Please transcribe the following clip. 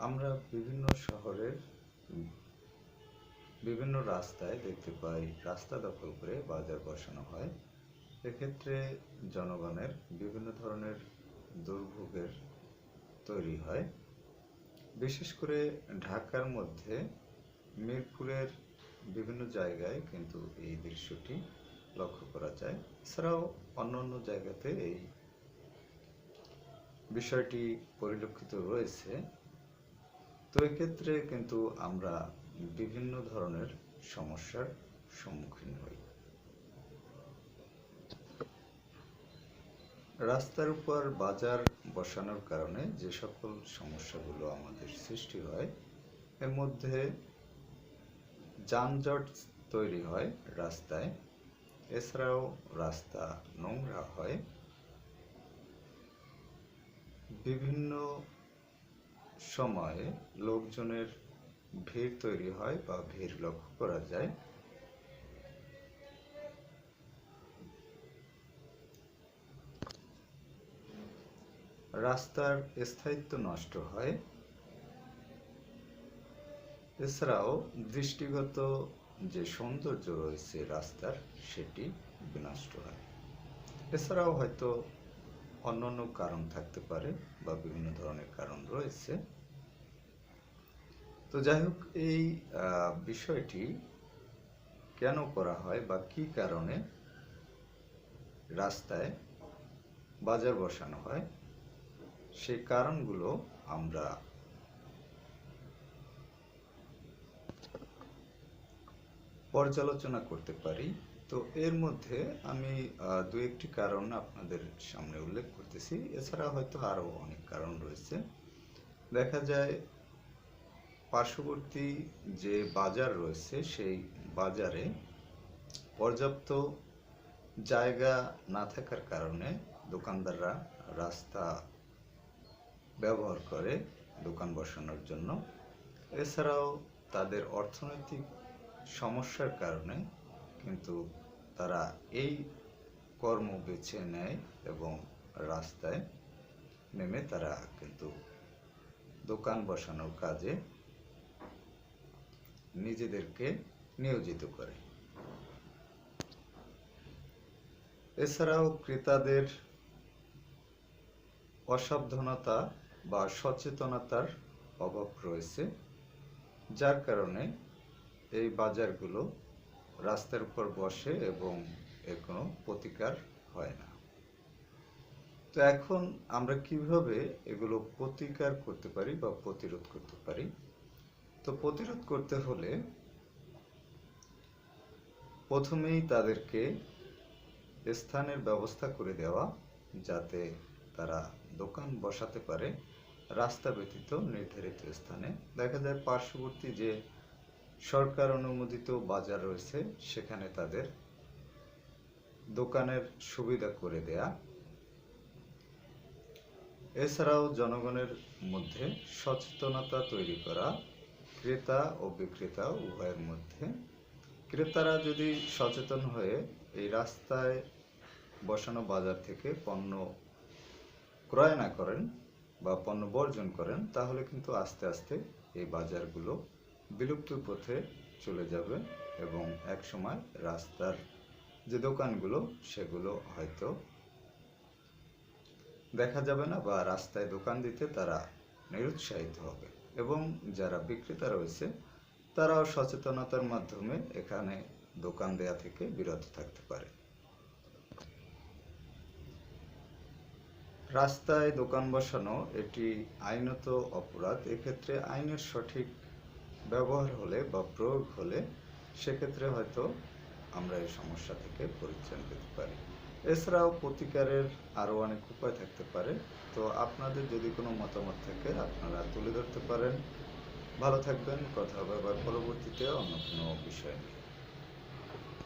আমরা বিভিন্ন শহরের, বিভিন্ন রাস্তায় দেখতে পাই, রাস্তা দখল করে বাজার বসানো হয়। এক্ষেত্রে জনগণের বিভিন্ন ধরনের দুর্ভোগের তৈরি হয়। বিশেষ করে ঢাকার মধ্যে মিরপুরের বিভিন্ন জায়গায় কিন্তু এই দৃশ্যটি লক্ষ্য করা যায়। এছাড়াও অন্য অন্য জায়গাতে এই বিষয়টি পরিলক্ষিত রয়েছে। তো এক্ষেত্রে কিন্তু আমরা বিভিন্ন ধরনের সমস্যার সম্মুখীন হই। রাস্তার উপর বাজার বসানোর কারণে যে সকল সমস্যাগুলো আমাদের সৃষ্টি হয়, এর মধ্যে যানজট তৈরি হয় রাস্তায়। এছাড়াও রাস্তা নোংরা হয়। বিভিন্ন সময়ে লোকজনের ভিড় তৈরি হয় বা ভিড় লক্ষ্য করা যায়। রাস্তার স্থায়িত্ব নষ্ট হয়। এছাড়াও দৃষ্টিগত যে সৌন্দর্য রয়েছে রাস্তার, সেটি বিনষ্ট হয়। এছাড়াও হয়তো অন্যান্য কারণ থাকতে পারে বা বিভিন্ন ধরনের কারণ রয়েছে। তো যাই হোক, এই বিষয়টি কেন করা হয় বা কি কারণে রাস্তায় বাজার বসানো হয় সেই কারণগুলো আমরা পর্যালোচনা করতে পারি। তো এর মধ্যে আমি দু একটি কারণ আপনাদের সামনে উল্লেখ করতেছি। এছাড়া হয়তো আরও অনেক কারণ রয়েছে। দেখা যায়, পার্শ্ববর্তী যে বাজার রয়েছে, সেই বাজারে পর্যাপ্ত জায়গা না থাকার কারণে দোকানদাররা রাস্তা ব্যবহার করে দোকান বসানোর জন্য। এছাড়াও তাদের অর্থনৈতিক সমস্যার কারণে কিন্তু তারা এই কর্ম বেছে নেয় এবং রাস্তায় নেমে তারা কিন্তু দোকান বসানোর কাজে নিজেদেরকে নিয়োজিত করে। এছাড়াও ক্রেতাদের অসাবধানতা বা সচেতনতার অভাব রয়েছে, যার কারণে এই বাজারগুলো রাস্তার উপর বসে এবং এর কোনো প্রতিকার হয় না। তো এখন আমরা কীভাবে এগুলো প্রতিকার করতে পারি বা প্রতিরোধ করতে পারি? তো প্রতিরোধ করতে হলে প্রথমেই তাদেরকে স্থানের ব্যবস্থা করে দেওয়া যাতে তারা দোকান বসাতে পারে। রাস্তা ব্যতীত নির্ধারিত স্থানে। দেখা যায় পার্শ্ববর্তী যে সরকার অনুমোদিত বাজার রয়েছে, সেখানে তাদের দোকানের সুবিধা করে দেয়া। এছাড়াও জনগণের মধ্যে সচেতনতা তৈরি করা, ক্রেতা ও বিক্রেতা উভয়ের মধ্যে। ক্রেতারা যদি সচেতন হয়ে এই রাস্তায় বসানো বাজার থেকে পণ্য ক্রয় না করেন বা পণ্য বর্জন করেন, তাহলে কিন্তু আস্তে আস্তে এই বাজারগুলো বিলুপ্তির পথে চলে যাবে এবং একসময় রাস্তার যে দোকানগুলো, সেগুলো হয়তো দেখা যাবে না বা রাস্তায় দোকান দিতে তারা নিরুৎসাহিত হবে। এবং যারা বিক্রেতা রয়েছে, তারাও সচেতনতার মাধ্যমে এখানে দোকান দেয়া থেকে বিরত থাকতে পারে। রাস্তায় দোকান বসানো এটি আইনত অপরাধ। এক্ষেত্রে আইনের সঠিক ব্যবহার হলে বা প্রয়োগ হলে সেক্ষেত্রে হয়তো আমরা এই সমস্যা থেকে পরিত্রাণ পেতে পারি। এছাড়াও প্রতিকারের আরও অনেক উপায় থাকতে পারে। তো আপনাদের যদি কোনো মতামত থাকে, আপনারা তুলে ধরতে পারেন। ভালো থাকবেন, কথা হবে আবার পরবর্তীতে অন্য কোনো বিষয় নিয়ে।